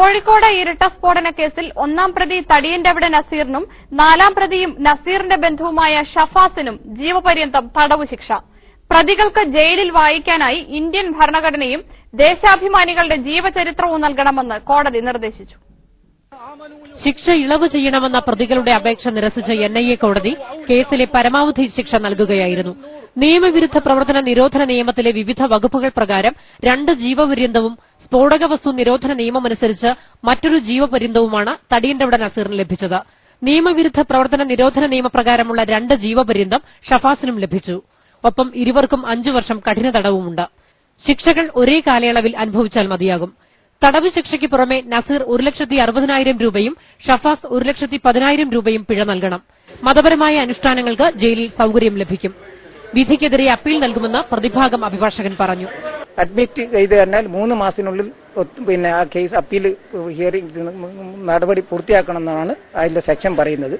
കോഴിക്കോട് ഇരട്ട സ്ഫോടന കേസിൽ ഒന്നാം പ്രതി തടിയന്റെവിടെ നസീറിനും നാലാം പ്രതിയും നസീറിന്റെ ബന്ധുവുമായ ഷഫാസിനും ജീവപര്യന്തം തടവു ശിക്ഷ. പ്രതികൾക്ക് ജയിലിൽ വായിക്കാനായി ഇന്ത്യൻ ഭരണഘടനയും ദേശാഭിമാനികളുടെ ജീവചരിത്രവും നൽകണമെന്ന് കോടതി നിർദ്ദേശിച്ചു. ശിക്ഷ ഇളവ് ചെയ്യണമെന്ന പ്രതികളുടെ അപേക്ഷ നിരസിച്ച എൻ ഐ എ കോടതി കേസിലെ പരമാവധി ശിക്ഷ നൽകുകയായിരുന്നു. നിയമവിരുദ്ധ പ്രവർത്തന നിരോധന നിയമത്തിലെ വിവിധ വകുപ്പുകൾ പ്രകാരം രണ്ട് ജീവപര്യന്തവും സ്ഫോടക വസ്തു നിരോധന നിയമമനുസരിച്ച് മറ്റൊരു ജീവപര്യന്തവുമാണ് തടിയന്റവിട നസീറിന് ലഭിച്ചത്. നിയമവിരുദ്ധ പ്രവർത്തന നിരോധന നിയമപ്രകാരമുള്ള രണ്ട് ജീവപര്യന്തം ഷഫാസിനും ലഭിച്ചു. ഒപ്പം ഇരുവർക്കും അഞ്ചു വർഷം കഠിന തടവുമുണ്ട്. ശിക്ഷകൾ ഒരേ കാലയളവിൽ അനുഭവിച്ചാൽ മതിയാകും. തടവ് ശിക്ഷയ്ക്ക് പുറമെ നസീർ ഒരു ലക്ഷത്തി അറുപതിനായിരം രൂപയും ഷഫാസ് ഒരു ലക്ഷത്തി പതിനായിരം രൂപയും പിഴ നൽകണം. മതപരമായ അനുഷ്ഠാനങ്ങൾക്ക് ജയിലിൽ സൌകര്യം ലഭിക്കും. വിധിക്കെതിരെ അപ്പീൽ നൽകുമെന്ന് പ്രതിഭാഗം അഭിഭാഷകൻ പറഞ്ഞു. അഡ്മിറ്റ് ചെയ്ത് കഴിഞ്ഞാൽ മൂന്ന് മാസത്തിനുള്ളിൽ പിന്നെ ആ കേസ് അപ്പീൽ ഹിയറിംഗ് നടപടി പൂർത്തിയാക്കണമെന്നാണ് അതിന്റെ സെക്ഷൻ പറയുന്നത്.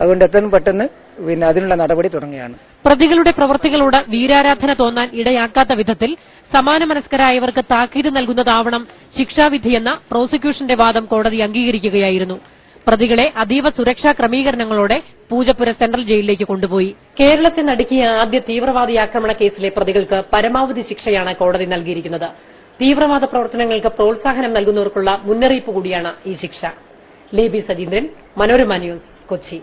അതുകൊണ്ട് എത്രയും പെട്ടെന്ന് പിന്നെ അതിനുള്ള നടപടി തുടങ്ങുകയാണ്. പ്രതികളുടെ പ്രവൃത്തികളോട് വീരാരാധന തോന്നാൻ ഇടയാക്കാത്ത വിധത്തിൽ സമാന മനസ്കരായവർക്ക് താക്കീത് നൽകുന്നതാവണം ശിക്ഷാവിധിയെന്ന പ്രോസിക്യൂഷന്റെ വാദം കോടതി അംഗീകരിക്കുകയായിരുന്നു. പ്രതികളെ അതീവ സുരക്ഷാ ക്രമീകരണങ്ങളോടെ പൂജപ്പുര സെൻട്രൽ ജയിലിലേക്ക് കൊണ്ടുപോയി. കേരളത്തെ നടുക്കിയ ആദ്യ തീവ്രവാദി ആക്രമണ കേസിലെ പ്രതികൾക്ക് പരമാവധി ശിക്ഷയാണ് കോടതി നൽകിയിരിക്കുന്നത്. തീവ്രവാദ പ്രവർത്തനങ്ങൾക്ക് പ്രോത്സാഹനം നൽകുന്നവർക്കുള്ള മുന്നറിയിപ്പ് കൂടിയാണ് ഈ ശിക്ഷ. ലേബി സജീന്ദ്രൻ മനോരമ ന്യൂസ് കൊച്ചി.